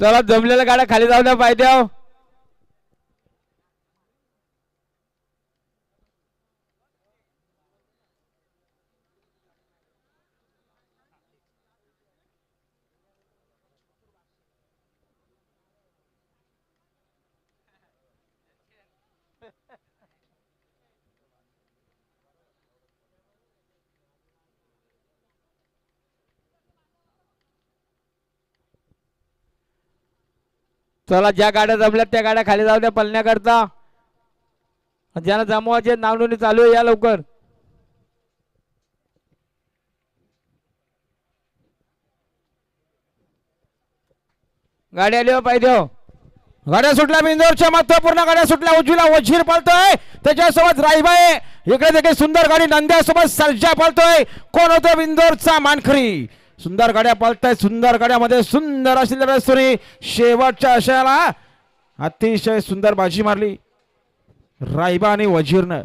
चला जमलेल्या गाड्या खाली जाऊ द्या पाहिजे चला ज्या गाड्या जमल्यात त्या गाड्या खाली जाऊ द्या पलण्याकरता. ज्यांना जमवायचे नाव चालू आहे या लवकर. गाडी आली हो पाहिजे हो गाड्या सुटल्या बिंदोरच्या महत्त्वपूर्ण गाड्या सुटल्या उजवीला वजीर पळतोय. त्याच्यासोबत राईबाई इकडे देखील सुंदर गाडी नंद्यासोबत सर्जा पळतोय. कोण होतो बिंदोरचा मानखरी सुंदर गाड्या पळतायत सुंदर गाड्यामध्ये सुंदर अशी लढत शेवटच्या अशाला अतिशय सुंदर बाजी मारली. रायबा आणि वजीरनं.